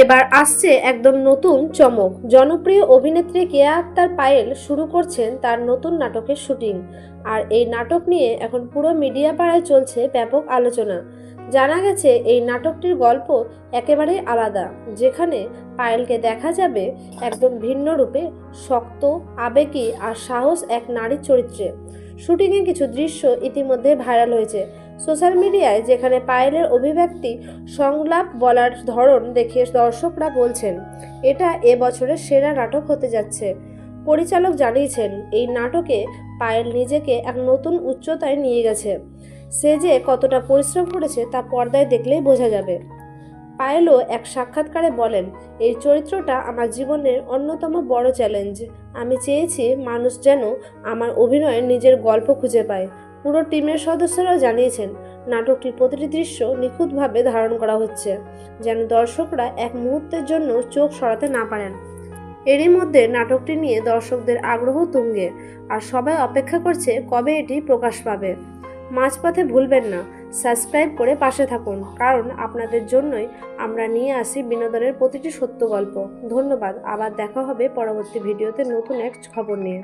এবার আসছে একদম নতুন চমক। জনপ্রিয় অভিনেত্রী কেয়া আক্তার পায়েল শুরু করছেন তার নতুন নাটকের শুটিং। আর এই নাটক নিয়ে এখন পুরো মিডিয়া পাড়ায় চলছে ব্যাপক আলোচনা। জানা গেছে, এই নাটকটির গল্প একেবারেই আলাদা, যেখানে পায়েলকে দেখা যাবে একদম ভিন্ন রূপে, শক্ত, আবেগী আর সাহস এক নারীর চরিত্রে। শুটিংয়ে কিছু দৃশ্য ইতিমধ্যে ভাইরাল হয়েছে। সোশ্যাল মিডিয়ায় যেখানে পায়েলের অভিব্যক্তি সংলাপ বলার ধরন দেখে দর্শকরা বলছেন, এটা এ বছরের সেরা নাটক হতে যাচ্ছে। পরিচালক জানিয়েছেন, এই নাটকে পায়েল নিজেকে এক নতুন উচ্চতায় নিয়ে গেছে। সে যে কতটা পরিশ্রম করেছে তা পর্দায় দেখলেই বোঝা যাবে। পায়েলও এক সাক্ষাৎকারে বলেন, এই চরিত্রটা আমার জীবনের অন্যতম বড় চ্যালেঞ্জ। আমি চেয়েছি মানুষ যেন আমার অভিনয়ে নিজের গল্প খুঁজে পায়। পুরো টিমের সদস্যরাও জানিয়েছেন, নাটকটির প্রতিটি দৃশ্য নিখুঁতভাবে ধারণ করা হচ্ছে, যেন দর্শকরা এক মুহূর্তের জন্য চোখ সরাতে না পারেন। এরই মধ্যে নাটকটি নিয়ে দর্শকদের আগ্রহ তুঙ্গে, আর সবাই অপেক্ষা করছে কবে এটি প্রকাশ পাবে। মাঝপথে ভুলবেন না, সাবস্ক্রাইব করে পাশে থাকুন, কারণ আপনাদের জন্যই আমরা নিয়ে আসি বিনোদনের প্রতিটি সত্য গল্প। ধন্যবাদ, আবার দেখা হবে পরবর্তী ভিডিওতে নতুন এক খবর নিয়ে।